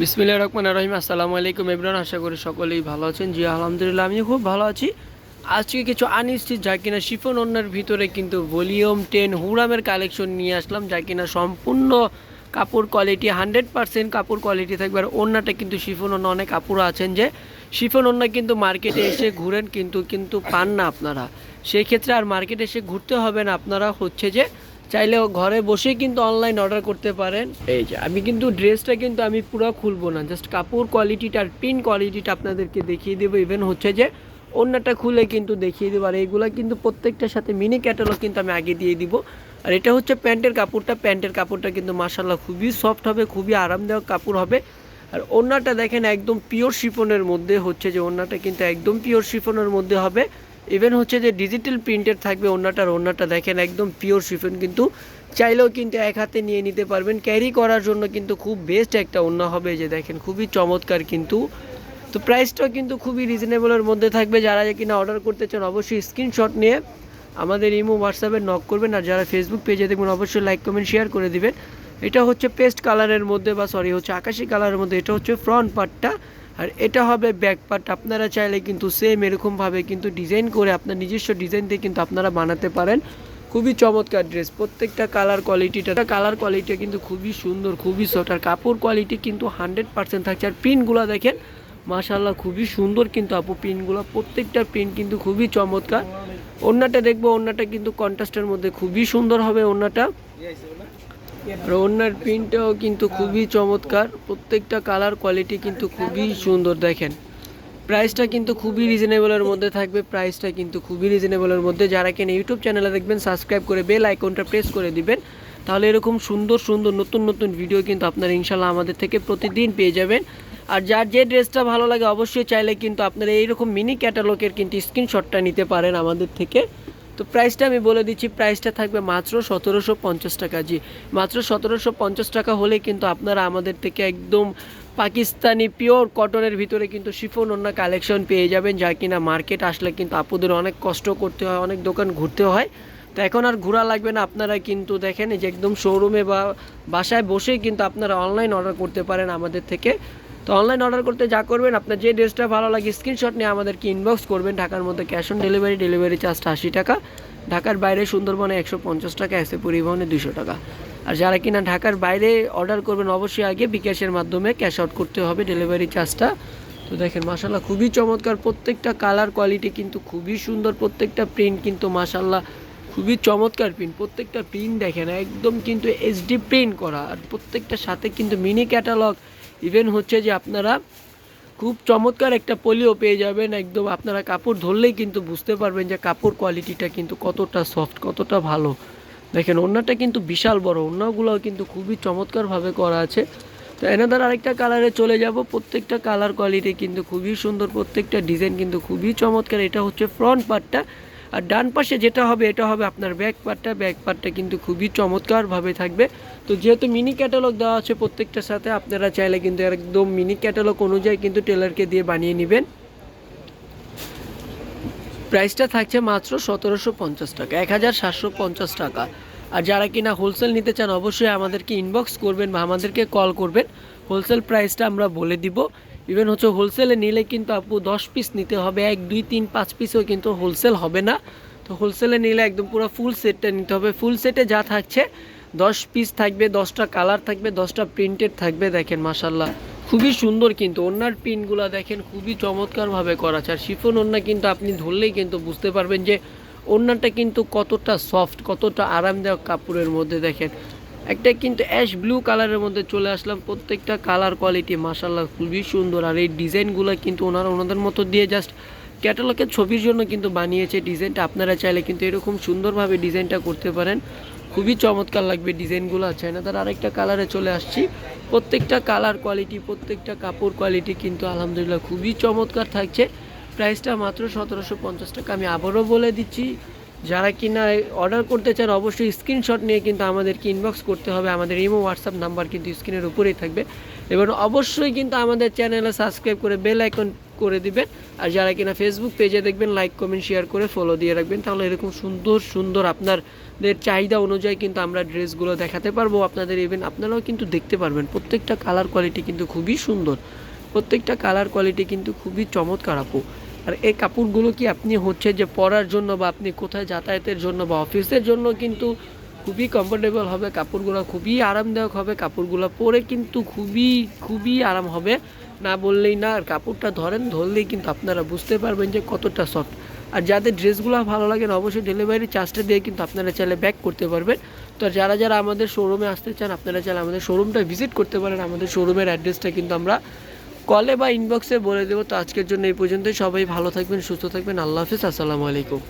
বিসমিল্লা রহমান রহিম, আসসালামু আলাইকুম ইমরান আশা করি সকলেই ভালো আছেন। জি, আলহামদুলিল্লাহ, আমিও খুব ভালো আছি। আজকে কিছু আনস্টিচ যা কিনা শিফন অন্যের ভিতরে কিন্তু ভলিউম টেন হুরামের কালেকশন নিয়ে আসলাম, যা কিনা সম্পূর্ণ কাপড় কোয়ালিটি, হান্ড্রেড পার্সেন্ট কাপড় কোয়ালিটি থাকবে। আর অন্যটা কিন্তু শিফন অন্য অনেক কাপড় আছেন যে, শিফন অন্য কিন্তু মার্কেটে এসে ঘুরেন কিন্তু কিন্তু পান না আপনারা। সেই ক্ষেত্রে আর মার্কেটে এসে ঘুরতে হবে না। আপনারা হচ্ছে যে চাইলেও ঘরে বসে কিন্তু অনলাইন অর্ডার করতে পারেন। এই যে, আমি কিন্তু ড্রেসটা কিন্তু আমি পুরো খুলবো না জাস্ট কাপড় কোয়ালিটিটা আর প্রিন্ট কোয়ালিটিটা আপনাদেরকে দেখিয়ে দেবো। ইভেন হচ্ছে যে, অন্যটা খুলে কিন্তু দেখিয়ে দেবো। আর এইগুলো কিন্তু প্রত্যেকটার সাথে মিনি ক্যাটালগ কিন্তু আমি আগে দিয়ে দিব। আর এটা হচ্ছে প্যান্টের কাপড়টা। প্যান্টের কাপড়টা কিন্তু মাসাল্লাহ খুবই সফট হবে, খুবই আরামদায়ক কাপড় হবে। আর ওড়নাটা দেখেন একদম পিওর শিফনের মধ্যে হচ্ছে যে ওড়নাটা কিন্তু একদম পিওর শিফনের মধ্যে হবে। ইভেন হচ্ছে যে ডিজিটাল প্রিন্টেড থাকবে ওড়নাটার ওড়নাটা দেখেন একদম পিওর শিফন কিন্তু চাইলেও কিন্তু এক হাতে নিয়ে নিতে পারবেন। ক্যারি করার জন্য কিন্তু খুব বেস্ট একটা ওড়না হবে যে দেখেন, খুবই চমৎকার কিন্তু। তো প্রাইসটাও কিন্তু খুবই রিজনেবলের মধ্যে থাকবে। যারা কিনা অর্ডার করতে চান অবশ্যই স্ক্রিনশট নিয়ে আমাদের ইমো হোয়াটসঅ্যাপে নক করবেন। আর যারা ফেসবুক পেজে দেখবেন, অবশ্যই লাইক কমেন্ট শেয়ার করে দিবেন। এটা হচ্ছে পেস্ট কালারের মধ্যে বা সরি হচ্ছে আকাশি কালারের মধ্যে, এটা হচ্ছে ফ্রন্ট পার্টটা আর এটা হবে ব্যাক পার্ট আপনারা চাইলে কিন্তু সেম এরকমভাবে কিন্তু ডিজাইন করে আপনার নিজস্ব ডিজাইন দিয়ে কিন্তু আপনারা বানাতে পারেন। খুবই চমৎকার ড্রেস প্রত্যেকটা কালার কোয়ালিটিটা কালার কোয়ালিটি কিন্তু খুবই সুন্দর, খুবই সফট আর কাপড় কোয়ালিটি কিন্তু হান্ড্রেড পার্সেন্ট থাকছে। আর প্রিন্টগুলো দেখেন মাশাল্লাহ খুবই সুন্দর কিন্তু আপু প্রিন্টগুলো প্রত্যেকটা প্রিন্ট কিন্তু খুবই চমৎকার। ওড়নাটা দেখব, ওড়নাটা কিন্তু কন্ট্রাস্টের মধ্যে খুবই সুন্দর হবে ওড়নাটা। আর ওড়নার প্রিন্টটাও কিন্তু খুবই চমৎকার। প্রত্যেকটা কালার কোয়ালিটি কিন্তু খুবই সুন্দর, দেখেন। প্রাইসটা কিন্তু খুবই রিজনেবলের মধ্যে থাকবে প্রাইসটা কিন্তু খুবই রিজনেবলের মধ্যে। যারা কিনা ইউটিউব চ্যানেলে দেখবেন সাবস্ক্রাইব করে বেল আইকনটা প্রেস করে দিবেন। তাহলে এরকম সুন্দর সুন্দর, নতুন নতুন ভিডিও কিন্তু আপনারা ইনশাল্লাহ আমাদের থেকে প্রতিদিন পেয়ে যাবেন। আর যার যে ড্রেসটা ভালো লাগে, অবশ্যই চাইলে কিন্তু আপনারা এইরকম মিনি ক্যাটালগের কিন্তু স্ক্রিনশটটা নিতে পারেন আমাদের থেকে। তো প্রাইসটা আমি বলে দিচ্ছি প্রাইসটা থাকবে মাত্র সতেরোশো পঞ্চাশ টাকা। জি, মাত্র সতেরোশো পঞ্চাশ টাকা হলে কিন্তু আপনারা আমাদের থেকে একদম পাকিস্তানি পিওর কটনের ভিতরে কিন্তু শিফন অন্য কালেকশন পেয়ে যাবেন, যা কিনা মার্কেট আসলে কিন্তু আপুদের অনেক কষ্ট করতে হয়, অনেক দোকান ঘুরতে হয়। তো এখন আর ঘোরা লাগবে না, আপনারা কিন্তু দেখেন যে একদম শোরুমে বা বাসায় বসেই কিন্তু আপনারা অনলাইন অর্ডার করতে পারেন আমাদের থেকে। তো অনলাইন অর্ডার করতে যা করবেন, আপনার যে ড্রেসটা ভালো লাগে স্ক্রিনশট নিয়ে আমাদেরকে ইনবক্স করবেন, ঢাকার মধ্যে ক্যাশ অন ডেলিভারি ডেলিভারি চার্জটা আশি টাকা। ঢাকার বাইরে সুন্দরবনে একশো পঞ্চাশ টাকা এসে পরিবহনে দুশো টাকা। আর যারা কিনা ঢাকার বাইরে অর্ডার করবেন, অবশ্যই আগে বিকাশের মাধ্যমে ক্যাশ আউট করতে হবে ডেলিভারি চার্জটা তো দেখেন মাসাল্লাহ খুবই চমৎকার, প্রত্যেকটা কালার কোয়ালিটি কিন্তু খুবই সুন্দর, প্রত্যেকটা প্রিন্ট কিন্তু মাসাল্লাহ খুবই চমৎকার প্রিন্ট প্রত্যেকটা প্রিন্ট দেখেন, একদম কিন্তু এইচডি প্রিন্ট করা। আর প্রত্যেকটা সাথে কিন্তু মিনি ক্যাটালগ ইভেন হচ্ছে যে আপনারা খুব চমৎকার একটা পলিও পেয়ে যাবেন, একদম আপনারা কাপড় ধরলেই কিন্তু বুঝতে পারবেন যে কাপড় কোয়ালিটিটা কিন্তু কতটা সফট কতটা ভালো। দেখেন, ওড়নাটা কিন্তু বিশাল বড়, ওড়নাগুলোও কিন্তু খুবই চমৎকারভাবে করা আছে। তো এনাদার আরেকটা কালারে চলে যাব, প্রত্যেকটা কালার কোয়ালিটি কিন্তু খুবই সুন্দর, প্রত্যেকটা ডিজাইন কিন্তু খুবই চমৎকার। এটা হচ্ছে ফ্রন্ট পার্টটা আর ডান পাশে যেটা হবে, এটা হবে আপনার ব্যাক পার্টটা ব্যাক পার্টটা কিন্তু খুবই চমৎকারভাবে থাকবে। তো যেহেতু মিনি ক্যাটালগ দেওয়া আছে প্রত্যেকটার সাথে, আপনারা চাইলে কিন্তু একদম মিনি ক্যাটালগ অনুযায়ী কিন্তু টেলারকে দিয়ে বানিয়ে নেবেন। প্রাইসটা থাকছে মাত্র সতেরোশো পঞ্চাশ টাকা, এক হাজার সাতশো পঞ্চাশ টাকা। আর যারা কিনা হোলসেল নিতে চান, অবশ্যই আমাদেরকে ইনবক্স করবেন বা আমাদেরকে কল করবেন। হোলসেল প্রাইসটা আমরা বলে দিব। ইভেন হচ্ছে হোলসেলে নিলে কিন্তু আপু দশ পিস নিতে হবে, এক, দুই, তিন, পাঁচ পিসও কিন্তু হোলসেল হবে না। তো হোলসেলে নিলে একদম পুরো ফুল সেটটা নিতে হবে। ফুল সেটে যা থাকছে, দশ পিস থাকবে, দশটা কালার থাকবে, দশটা প্রিন্টেড থাকবে, দেখেন মাসাল্লাহ খুবই সুন্দর কিন্তু ওনার পিনগুলো দেখেন খুবই চমৎকারভাবে করা আছে। আর শিফন ওন্না কিন্তু আপনি ধরলেই কিন্তু বুঝতে পারবেন যে ওন্নাটা কিন্তু কতটা সফট কতটা আরামদায়ক কাপড়ের মধ্যে দেখেন। একটা কিন্তু অ্যাশ ব্লু কালারের মধ্যে চলে আসলাম। প্রত্যেকটা কালার কোয়ালিটি মাসাল্লাহ খুবই সুন্দর। আর এই ডিজাইনগুলো কিন্তু ওনারা ওনাদের মতো দিয়ে জাস্ট ক্যাটালগের ছবির জন্য কিন্তু বানিয়েছে। ডিজাইনটা আপনারা চাইলে কিন্তু এরকম সুন্দরভাবে ডিজাইনটা করতে পারেন। খুবই চমৎকার লাগবে ডিজাইনগুলো আছে না তার আরেকটা কালারে চলে আসছি। প্রত্যেকটা কালার কোয়ালিটি প্রত্যেকটা কাপড় কোয়ালিটি কিন্তু আলহামদুলিল্লাহ খুবই চমৎকার থাকছে। প্রাইসটা মাত্র সতেরোশো পঞ্চাশ টাকা। আমি আবারও বলে দিচ্ছি যারা কিনা অর্ডার করতে চান, অবশ্যই স্ক্রিনশট নিয়ে কিন্তু আমাদেরকে ইনবক্স করতে হবে। আমাদের ইমো হোয়াটসঅ্যাপ নাম্বার কিন্তু স্ক্রিনের উপরেই থাকবে। এবং অবশ্যই কিন্তু আমাদের চ্যানেলে সাবস্ক্রাইব করে বেল আইকন করে দিবেন। আর যারা কিনা ফেসবুক পেজে দেখবেন লাইক কমেন্ট শেয়ার করে ফলো দিয়ে রাখবেন। তাহলে এরকম সুন্দর সুন্দর আপনার দের চাহিদা অনুযায়ী কিন্তু আমরা ড্রেসগুলো দেখাতে পারব। আপনাদের ইভেন আপনারাও কিন্তু দেখতে পারবেন। প্রত্যেকটা কালার কোয়ালিটি কিন্তু খুবই সুন্দর। প্রত্যেকটা কালার কোয়ালিটি কিন্তু খুবই চমৎকার আপু। আর এই কাপড়গুলো কি আপনি হচ্ছে যে পরার জন্য বা আপনি কোথায় যাতায়াতের জন্য বা অফিসের জন্য কিন্তু খুবই কমফোর্টেবল হবে, কাপড়গুলো খুবই আরামদায়ক হবে, কাপড়গুলো পরে কিন্তু খুবই খুবই আরাম হবে। না বললেই না, আর কাপড়টা ধরেন, ধরলেই কিন্তু আপনারা বুঝতে পারবেন যে কতটা সফট আর যাদের ড্রেসগুলো ভালো লাগে না, অবশ্যই ডেলিভারি চার্জটা দিয়ে কিন্তু আপনারা চাইলে ব্যাক করতে পারবেন। তো যারা যারা আমাদের শোরুমে আসতে চান, আপনারা চাইলে আমাদের শোরুমটা ভিজিট করতে পারেন। আমাদের শোরুমের অ্যাড্রেসটা কিন্তু আমরা কলে বা ইনবক্সে বলে দেবো। তো আজকের জন্য এই পর্যন্তই। সবাই ভালো থাকবেন, সুস্থ থাকবেন। আল্লাহ হাফিজ, আসসালামু আলাইকুম।